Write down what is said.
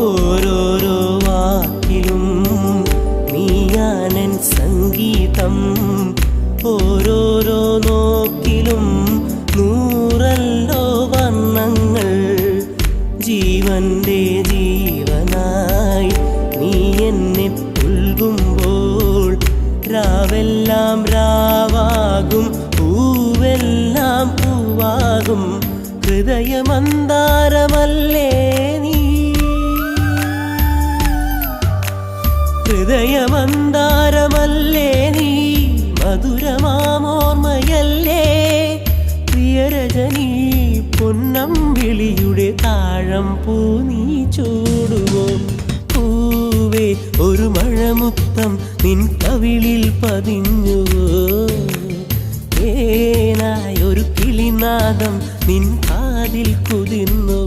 ഓരോരോ വാക്കിലും നീയാനൻ സംഗീതം. ഓരോരോ നോക്കിലും നൂറല്ലോ വർണങ്ങൾ. ജീവന്റെ ജീവനായി നീ എന്നെ പുൽകുമ്പോൾ രാവെല്ലാം രാവാകും പൂവെല്ലാം പൂവാകും. ഹൃദയമന്താരമല്ലേ ഹൃദയമന്താരമല്ലേ നീ? മധുരമാമോർമ്മയല്ലേ? പ്രിയരജനി പൊന്നമ്പിളിയുടെ താഴം പൂ നീ ചൂടുവോ? പൂവേ ഒരു മഴമുത്തം നിൻ കവിളിൽ പതിഞ്ഞുവോ? ഏനായൊരു കിളിനാദം നിൻ കാതിൽ കുതിർന്നു